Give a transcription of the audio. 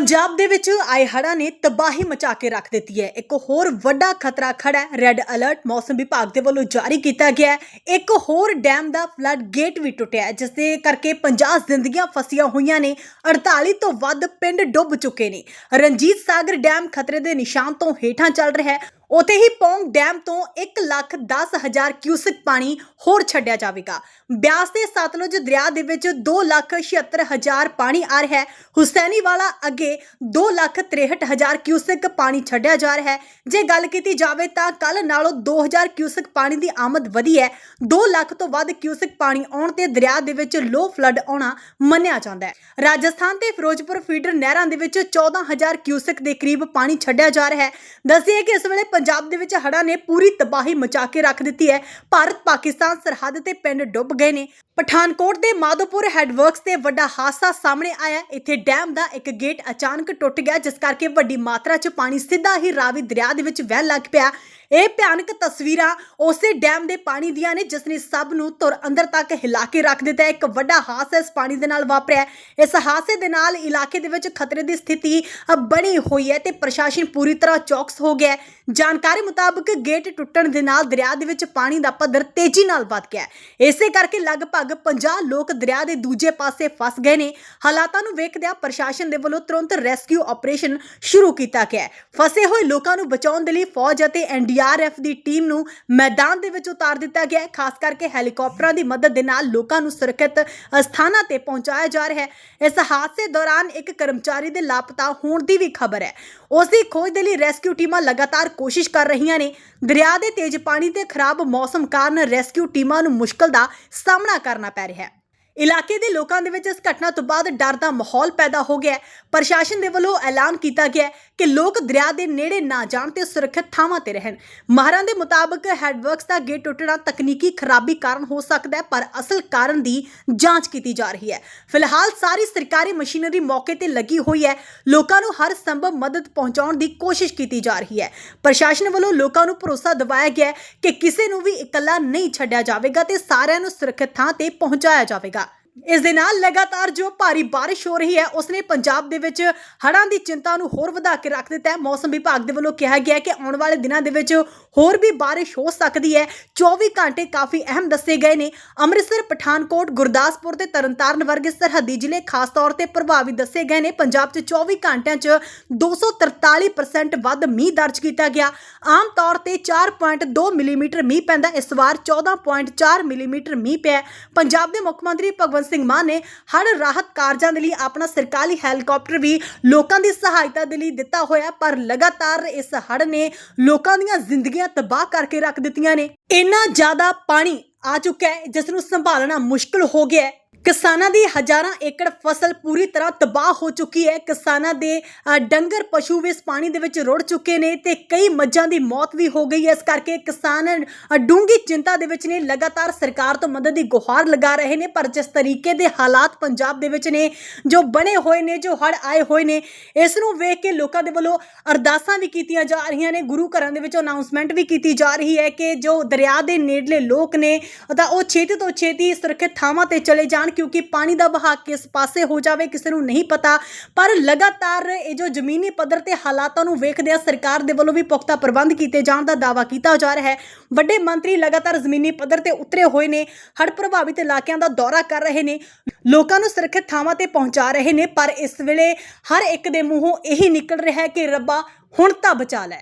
ਪੰਜਾਬ ਦੇ ਵਿੱਚ ਆਏ ਹੜ੍ਹਾਂ ਨੇ ਤਬਾਹੀ ਮਚਾ ਕੇ ਰੱਖ ਦਿੱਤੀ ਹੈ। ਇੱਕ ਹੋਰ ਵੱਡਾ ਖਤਰਾ ਖੜਾ ਹੈ। ਰੈੱਡ ਅਲਰਟ ਮੌਸਮ ਵਿਭਾਗ ਦੇ ਵੱਲੋਂ ਜਾਰੀ ਕੀਤਾ ਗਿਆ ਹੈ। ਇੱਕ ਹੋਰ ਡੈਮ ਦਾ ਫਲੱਡ ਗੇਟ ਵੀ ਟੁੱਟਿਆ ਹੈ, ਜਿਸ ਦੇ ਕਰਕੇ 50 ਜ਼ਿੰਦਗੀਆਂ ਫਸੀਆਂ ਹੋਈਆਂ ਨੇ। 48 ਤੋਂ ਵੱਧ ਪਿੰਡ ਡੁੱਬ ਚੁੱਕੇ ਨੇ। ਰਣਜੀਤ ਸਾਗਰ ਡੈਮ ਖਤਰੇ ਦੇ ਨਿਸ਼ਾਨ ਤੋਂ ਹੇਠਾਂ ਚੱਲ ਰਿਹਾ ਹੈ। ਉਤੇ ਹੀ ਪੌਂਗ ਡੈਮ ਤੋਂ 1 ਲੱਖ 10 ਹਜ਼ਾਰ ਕਿਊਸਕ ਪਾਣੀ ਹੋਰ ਛੱਡਿਆ ਜਾਵੇਗਾ। ਬਿਆਸ ਤੇ ਸਤਲੁਜ ਦਰਿਆ ਦੇ ਵਿੱਚ 2 ਲੱਖ 76 ਹਜ਼ਾਰ ਪਾਣੀ ਆ ਰਿਹਾ ਹੈ। ਹੁਸੈਨੀ ਅੱਗੇ 2 ਲੱਖ 63 ਹਜ਼ਾਰ ਕਿਊਸਕ ਪਾਣੀ ਛੱਡਿਆ ਜਾ ਰਿਹਾ ਹੈ। ਜੇ ਗੱਲ ਕੀਤੀ ਜਾਵੇ ਤਾਂ ਕੱਲ ਨਾਲੋਂ 2000 ਕਿਊਸਕ ਪਾਣੀ ਦੀ ਆਮਦ ਵਧੀ ਹੈ। 2 ਲੱਖ ਤੋਂ ਵੱਧ ਕਿਊਸਿਕ ਪਾਣੀ ਆਉਣ ਤੇ ਦਰਿਆ ਦੇ ਵਿੱਚ ਲੋ ਫਲੱਡ ਆਉਣਾ ਮੰਨਿਆ ਜਾਂਦਾ ਹੈ। ਰਾਜਸਥਾਨ ਤੇ ਫਿਰੋਜ਼ਪੁਰ ਫੀਡਰ ਨਹਿਰਾਂ ਦੇ ਵਿੱਚ 14000 ਕਿਊਸਕ ਦੇ ਕਰੀਬ ਪਾਣੀ ਛੱਡਿਆ ਜਾ ਰਿਹਾ ਹੈ। ਦੱਸੀਏ ਕਿ ਇਸ ਵੇਲੇ ਪੰਜਾਬ ਦੇ ਵਿੱਚ ਹੜ੍ਹਾਂ ਨੇ ਪੂਰੀ ਤਬਾਹੀ ਮਚਾ ਕੇ ਰੱਖ ਦਿੱਤੀ ਹੈ। ਭਾਰਤ, ਪਾਕਿਸਤਾਨ ਸਰਹੱਦ ਤੇ ਪਿੰਡ ਡੁੱਬ ਗਏ ਨੇ। ਪਠਾਨਕੋਟ ਦੇ ਮਾਧੋਪੁਰ ਹੈਡਵਰਕਸ ਤੇ ਵੱਡਾ ਹਾਦਸਾ ਸਾਹਮਣੇ ਆਇਆ ਇੱਥੇ ਡੈਮ ਦਾ ਇੱਕ ਗੇਟ ਅਚਾਨਕ ਟੁੱਟ ਗਿਆ, ਜਿਸ ਕਰਕੇ ਵੱਡੀ ਮਾਤਰਾ 'ਚ ਪਾਣੀ ਸਿੱਧਾ ਹੀ ਰਾਵੀ ਦਰਿਆ ਦੇ ਵਿੱਚ ਵਹਿਣ ਲੱਗ ਪਿਆ। ਇਹ ਭਿਆਨਕ ਤਸਵੀਰਾਂ ਉਸੇ ਡੈਮ ਦੇ ਪਾਣੀ ਦੀਆਂ ਨੇ ਜਿਸ ਨੇ ਸਭ ਨੂੰ ਧੁਰ ਅੰਦਰ ਤੱਕ ਹਿਲਾ ਕੇ ਰੱਖ ਦਿੱਤਾ ਹੈ। ਇੱਕ ਵੱਡਾ ਹਾਦਸਾ ਇਸ ਪਾਣੀ ਦੇ ਨਾਲ ਵਾਪਰਿਆ ਹੈ। ਇਸ ਹਾਦਸੇ ਦੇ ਨਾਲ ਇਲਾਕੇ ਦੇ ਵਿੱਚ ਖਤਰੇ ਦੀ ਸਥਿਤੀ ਅ, ਬਣੀ ਹੋਈ ਹੈ ਤੇ ਪ੍ਰਸ਼ਾਸਨ ਪੂਰੀ ਤਰ੍ਹਾਂ ਚੌਕਸ ਹੋ ਗਿਆ ਹੈ ਜਾਣਕਾਰੀ ਮੁਤਾਬਕ ਗੇਟ ਟੁੱਟਣ ਦੇ ਨਾਲ ਦਰਿਆ ਦੇ ਵਿੱਚ ਪਾਣੀ ਦਾ ਪੱਧਰ ਤੇਜ਼ੀ ਨਾਲ ਵੱਧ ਗਿਆ ਹੈ ਇਸੇ ਕਰਕੇ ਲਗਭਗ 50 ਲੋਕ ਦਰਿਆ ਦੇ ਦੂਜੇ ਪਾਸੇ ਫਸ ਗਏ ਨੇ ਹਾਲਾਤਾਂ ਨੂੰ ਵੇਖਦਿਆਂ ਪ੍ਰਸ਼ਾਸਨ ਦੇ ਵੱਲੋਂ ਤੁਰੰਤ ਰੈਸਕਿਊ ਆਪਰੇਸ਼ਨ ਸ਼ੁਰੂ ਕੀਤਾ ਗਿਆ ਹੈ ਫਸੇ ਹੋਏ ਲੋਕਾਂ ਨੂੰ ਬਚਾਉਣ ਦੇ ਲਈ ਫੌਜ ਅਤੇ ਐਨਡੀਆਰਐਫ ਦੀ ਟੀਮ ਨੂੰ ਮੈਦਾਨ ਦੇ ਵਿੱਚ ਉਤਾਰ ਦਿੱਤਾ ਗਿਆ ਹੈ। ਖਾਸ ਕਰਕੇ ਹੈਲੀਕਾਪਟਰਾਂ ਦੀ ਮਦਦ ਦੇ ਨਾਲ ਲੋਕਾਂ ਨੂੰ ਸੁਰੱਖਿਅਤ ਸਥਾਨਾਂ ਤੇ ਪਹੁੰਚਾਇਆ ਜਾ ਰਿਹਾ ਹੈ। ਇਸ ਹਾਦਸੇ ਦੌਰਾਨ ਇੱਕ ਕਰਮਚਾਰੀ ਦੇ ਲਾਪਤਾ ਹੋਣ ਦੀ ਵੀ ਖਬਰ ਹੈ। ਉਸ ਦੀ ਖੋਜ ਦੇ ਲਈ ਰੈਸਕਿਊ ਟੀਮਾਂ ਲਗਾਤਾਰ ਕੋਸ਼ਿਸ਼ ਕਰ ਰਹੀਆਂ ਨੇ। ਦਰਿਆ ਦੇ ਤੇਜ਼ ਪਾਣੀ ਤੇ ਖਰਾਬ ਮੌਸਮ ਕਾਰਨ ਰੈਸਕਿਊ ਟੀਮਾਂ ਨੂੰ ਮੁਸ਼ਕਲ ਦਾ ਸਾਹਮਣਾ ਕਰਨਾ ਪੈ ਰਿਹਾ ਹੈ। ਇਲਾਕੇ ਦੇ ਲੋਕਾਂ ਦੇ ਵਿੱਚ ਇਸ ਘਟਨਾ ਤੋਂ ਬਾਅਦ ਡਰ ਦਾ ਮਾਹੌਲ ਪੈਦਾ ਹੋ ਗਿਆ ਹੈ। ਪ੍ਰਸ਼ਾਸਨ ਦੇ ਵੱਲੋਂ ਐਲਾਨ ਕੀਤਾ ਗਿਆ ਹੈ ਕਿ ਲੋਕ ਦਰਿਆ ਦੇ ਨੇੜੇ ਨਾ ਜਾਣ ਤੇ ਸੁਰੱਖਿਅਤ ਥਾਵਾਂ ਤੇ ਰਹਿਣ। ਮਾਹਰਾਂ ਦੇ ਮੁਤਾਬਕ ਹੈਡਵਰਕਸ ਦਾ ਗੇਟ ਟੁੱਟਣਾ ਤਕਨੀਕੀ ਖਰਾਬੀ ਕਾਰਨ ਹੋ ਸਕਦਾ ਹੈ, ਪਰ ਅਸਲ ਕਾਰਨ ਦੀ ਜਾਂਚ ਕੀਤੀ ਜਾ ਰਹੀ ਹੈ। ਫਿਲਹਾਲ ਸਾਰੀ ਸਰਕਾਰੀ ਮਸ਼ੀਨਰੀ ਮੌਕੇ ਤੇ ਲੱਗੀ ਹੋਈ ਹੈ। ਲੋਕਾਂ ਨੂੰ ਹਰ ਸੰਭਵ ਮਦਦ ਪਹੁੰਚਾਉਣ ਦੀ ਕੋਸ਼ਿਸ਼ ਕੀਤੀ ਜਾ ਰਹੀ ਹੈ। ਪ੍ਰਸ਼ਾਸਨ ਵੱਲੋਂ ਲੋਕਾਂ ਨੂੰ ਭਰੋਸਾ ਦਿਵਾਇਆ ਗਿਆ ਹੈ ਕਿ ਕਿਸੇ ਨੂੰ ਵੀ ਇਕੱਲਾ ਨਹੀਂ ਛੱਡਿਆ ਜਾਵੇਗਾ ਤੇ ਸਾਰਿਆਂ ਨੂੰ ਸੁਰੱਖਿਅਤ ਥਾਂ ਤੇ ਪਹੁੰਚਾਇਆ ਜਾਵੇਗਾ। ਇਸ ਦੇ ਨਾਲ ਲਗਾਤਾਰ ਜੋ ਭਾਰੀ ਬਾਰਿਸ਼ ਹੋ ਰਹੀ ਹੈ ਉਸਨੇ ਪੰਜਾਬ ਦੇ ਵਿੱਚ ਹੜ੍ਹਾਂ ਦੀ ਚਿੰਤਾ ਨੂੰ ਹੋਰ ਵਧਾ ਕੇ ਰੱਖ ਦਿੱਤਾ ਹੈ। ਮੌਸਮ ਵਿਭਾਗ ਦੇ ਵੱਲੋਂ ਕਿਹਾ ਗਿਆ ਹੈ ਕਿ ਆਉਣ ਵਾਲੇ ਦਿਨਾਂ ਦੇ ਵਿੱਚ ਹੋਰ ਵੀ ਬਾਰਿਸ਼ ਹੋ ਸਕਦੀ ਹੈ। 24 ਘੰਟੇ ਕਾਫੀ ਅਹਿਮ ਦੱਸੇ ਗਏ ਨੇ। ਅੰਮ੍ਰਿਤਸਰ, ਪਠਾਨਕੋਟ, ਗੁਰਦਾਸਪੁਰ ਤੇ ਤਰਨਤਾਰਨ ਵਰਗੇ ਸਰਹੱਦੀ ਜ਼ਿਲ੍ਹੇ ਖਾਸ ਤੌਰ ਤੇ ਪ੍ਰਭਾਵਿਤ ਦੱਸੇ ਗਏ ਨੇ। ਪੰਜਾਬ 'ਚ 24 ਘੰਟਿਆਂ 'ਚ 243% ਵੱਧ ਮੀਂਹ ਦਰਜ ਕੀਤਾ ਗਿਆ। ਆਮ ਤੌਰ ਤੇ 4.2 ਮਿਲੀਮੀਟਰ ਮੀਂਹ ਪੈਂਦਾ। ਇਸ ਵਾਰ 14.4 ਮਿਲੀਮੀਟਰ ਮੀਂਹ ਪਿਆ ਪੰਜਾਬ ਦੇ ਮੁੱਖ ਮੰਤਰੀ ਭਗਵੰਤ ਸਿੰਘ ਮਾਨ ਨੇ ਹੜ੍ਹ ਰਾਹਤ ਕਾਰਜਾਂ ਦੇ ਲਈ ਆਪਣਾ ਸਰਕਾਰੀ ਹੈਲੀਕਾਪਟਰ ਵੀ ਲੋਕਾਂ ਦੀ ਸਹਾਇਤਾ ਦੇ ਲਈ ਦਿੱਤਾ ਹੋਇਆ ਪਰ ਲਗਾਤਾਰ ਇਸ ਹੜ੍ਹ ਨੇ ਲੋਕਾਂ ਦੀਆਂ ਜ਼ਿੰਦਗੀਆਂ ਤਬਾਹ ਕਰਕੇ ਰੱਖ ਦਿੱਤੀਆਂ ਨੇ। ਇੰਨਾ ਜ਼ਿਆਦਾ ਪਾਣੀ ਆ ਚੁੱਕਾ ਹੈ, ਜਿਸ ਨੂੰ ਸੰਭਾਲਣਾ ਮੁਸ਼ਕਲ ਹੋ ਗਿਆ ਹੈ। ਕਿਸਾਨਾਂ ਦੀ ਹਜ਼ਾਰਾਂ ਏਕੜ ਫਸਲ ਪੂਰੀ ਤਰ੍ਹਾਂ ਤਬਾਹ ਹੋ ਚੁੱਕੀ ਹੈ। ਕਿਸਾਨਾਂ ਦੇ ਅ, ਡੰਗਰ ਪਸ਼ੂ ਵੀ ਇਸ ਪਾਣੀ ਦੇ ਵਿੱਚ ਰੁੜ ਚੁੱਕੇ ਨੇ ਤੇ ਕਈ ਮੱਝਾਂ ਦੀ ਮੌਤ ਵੀ ਹੋ ਗਈ ਹੈ। ਇਸ ਕਰਕੇ ਕਿਸਾਨ ਅ, ਡੂੰਘੀ ਚਿੰਤਾ ਦੇ ਵਿੱਚ ਨੇ। ਲਗਾਤਾਰ ਸਰਕਾਰ ਤੋਂ ਮਦਦ ਦੀ ਗੁਹਾਰ ਲਗਾ ਰਹੇ ਨੇ ਪਰ ਜਿਸ ਤਰੀਕੇ ਦੇ ਹਾਲਾਤ ਪੰਜਾਬ ਦੇ ਵਿੱਚ ਨੇ ਜੋ ਬਣੇ ਹੋਏ ਨੇ ਜੋ ਹੜ ਆਏ ਹੋਏ ਨੇ ਇਸ ਨੂੰ ਵੇਖ ਕੇ ਲੋਕਾਂ ਦੇ ਵੱਲੋਂ ਅਰਦਾਸਾਂ ਵੀ ਕੀਤੀਆਂ ਜਾ ਰਹੀਆਂ ਨੇ। ਗੁਰੂ ਘਰਾਂ ਦੇ ਵਿੱਚ ਅਨਾਉਂਸਮੈਂਟ ਵੀ ਕੀਤੀ ਜਾ ਰਹੀ ਹੈ ਕਿ ਜੋ ਦਰਿਆ ਦੇ ਨੇੜਲੇ ਲੋਕ ਨੇ ਤਾਂ ਉਹ ਛੇਤੀ ਤੋਂ ਛੇਤੀ ਸੁਰੱਖਿਅਤ ਥਾਵਾਂ ਤੇ ਚਲੇ ਜਾਣ। ਕਿਉਂਕਿ ਪਾਣੀ ਦਾ ਵਹਾਅ ਕਿਸ ਪਾਸੇ ਹੋ ਜਾਵੇ ਕਿਸੇ ਨੂੰ ਨਹੀਂ ਪਤਾ, ਪਰ ਲਗਾਤਾਰ ਇਹ ਜੋ ਜ਼ਮੀਨੀ ਪੱਧਰ ਤੇ ਹਾਲਾਤਾਂ ਨੂੰ ਵੇਖਦਿਆਂ ਸਰਕਾਰ ਦੇ ਵੱਲੋਂ ਵੀ ਪੁਖਤਾ ਪ੍ਰਬੰਧ ਕੀਤੇ ਜਾਣ ਦਾ ਦਾਅਵਾ ਕੀਤਾ ਜਾ ਰਿਹਾ ਹੈ। ਵੱਡੇ ਮੰਤਰੀ ਲਗਾਤਾਰ ਜ਼ਮੀਨੀ ਪੱਧਰ ਤੇ ਉਤਰੇ ਹੋਏ ਨੇ, ਹੜ੍ਹ ਪ੍ਰਭਾਵਿਤ ਇਲਾਕਿਆਂ ਦਾ ਦੌਰਾ ਕਰ ਰਹੇ ਨੇ, ਲੋਕਾਂ ਨੂੰ ਸੁਰੱਖਿਅਤ ਥਾਵਾਂ ਤੇ ਪਹੁੰਚਾ ਰਹੇ ਨੇ, ਪਰ ਇਸ ਵੇਲੇ ਹਰ ਇੱਕ ਦੇ ਮੂੰਹੋਂ ਇਹੀ ਨਿਕਲ ਰਿਹਾ ਹੈ ਕਿ ਰੱਬਾ ਹੁਣ ਤਾਂ ਬਚਾ ਲੈ।